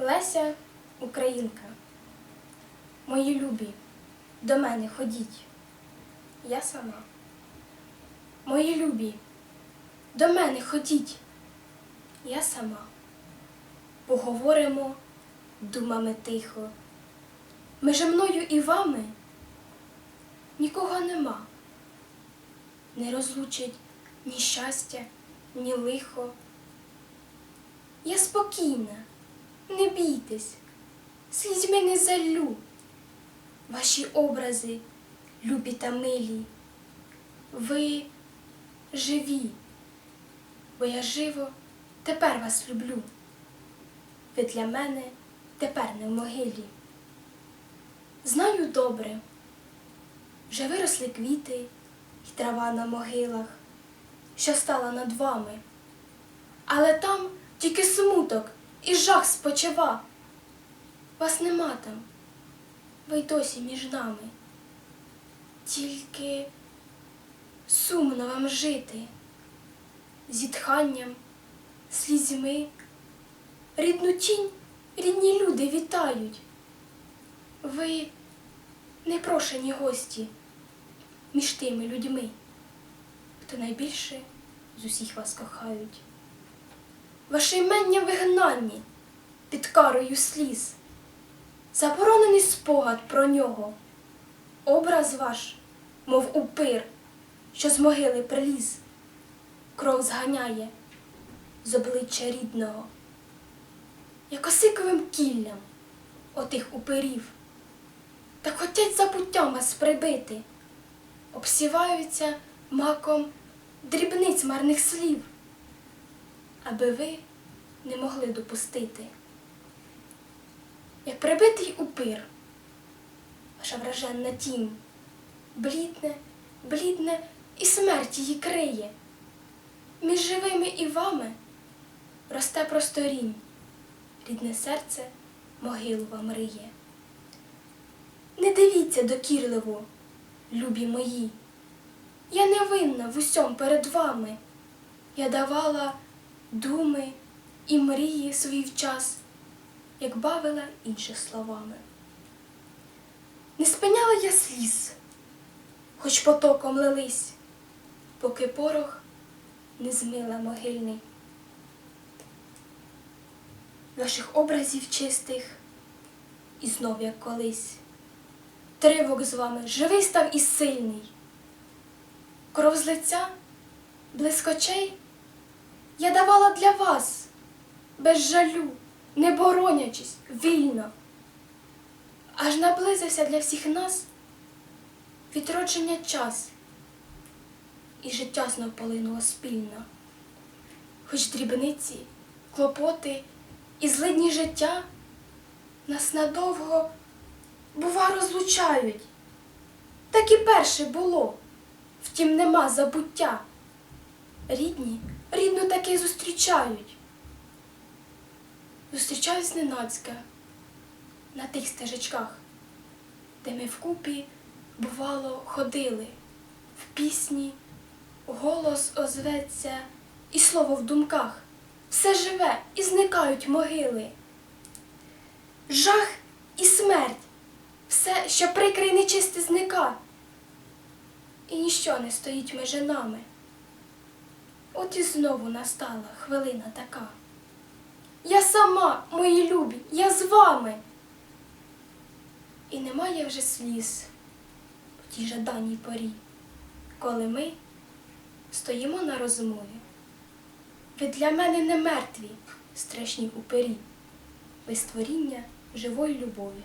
Леся Українка. Мої любі, до мене ходіть. Я сама. Мої любі, до мене ходіть. Я сама. Поговоримо думами тихо. Меже мною і вами нікого нема. Не розлучить ні щастя, ні лихо. Я спокійна, не бійтесь, слізьми не залю. Ваші образи, любі та милі, ви живі, бо я живо тепер вас люблю. Ви для мене тепер не в могилі. Знаю добре, вже виросли квіти й трава на могилах, що стала над вами, але там тільки смуток і жах спочива. Вас нема там, ви й досі між нами. Тільки сумно вам жити, зітханням, слізьми. Рідну тінь рідні люди вітають. Ви непрошені гості між тими людьми, хто найбільше з усіх вас кохають. Ваше імення вигнанні під карою сліз, заборонений спогад про нього, образ ваш, мов упир, що з могили приліз, кров зганяє з обличчя рідного, як осиковим кіллям отих упирів, так хотять забуттям вас прибити, обсіваються маком дрібниць марних слів аби ви не могли допустити. Як прибитий упир, ваша враженна тінь, блідне, блідне і смерть її криє. Між живими і вами росте просторінь, рідне серце могилу вам риє. Не дивіться докірливо, любі мої, я не винна в усьому перед вами. Я давала думи і мрії в час, як бавила інших словами. Не спиняла я сліз, хоч потоком лились, поки порох не змила могильний. Ваших образів чистих і знов, як колись, тривок з вами живий став і сильний, кров з лиця, блиск очей я давала для вас, без жалю, не боронячись, вільно. Аж наблизився для всіх нас відродження час, і життя знов полинуло спільно. Хоч дрібниці, клопоти і злидні життя нас надовго, бува, розлучають. Так і перше було, втім нема забуття. Рідні рідну таки зустрічають. Зустрічають зненацька на тих стежечках, де ми вкупі, бувало, ходили, в пісні голос озветься і слово в думках. Все живе і зникають могили. Жах і смерть, все, що прикре й нечисте зника, і ніщо не стоїть межи нами. От і знову настала хвилина така. Я сама, мої любі, я з вами. І немає вже сліз в тій жаданій порі, коли ми стоїмо на розмові. Ви для мене не мертві, страшні упері, ви створіння живої любові.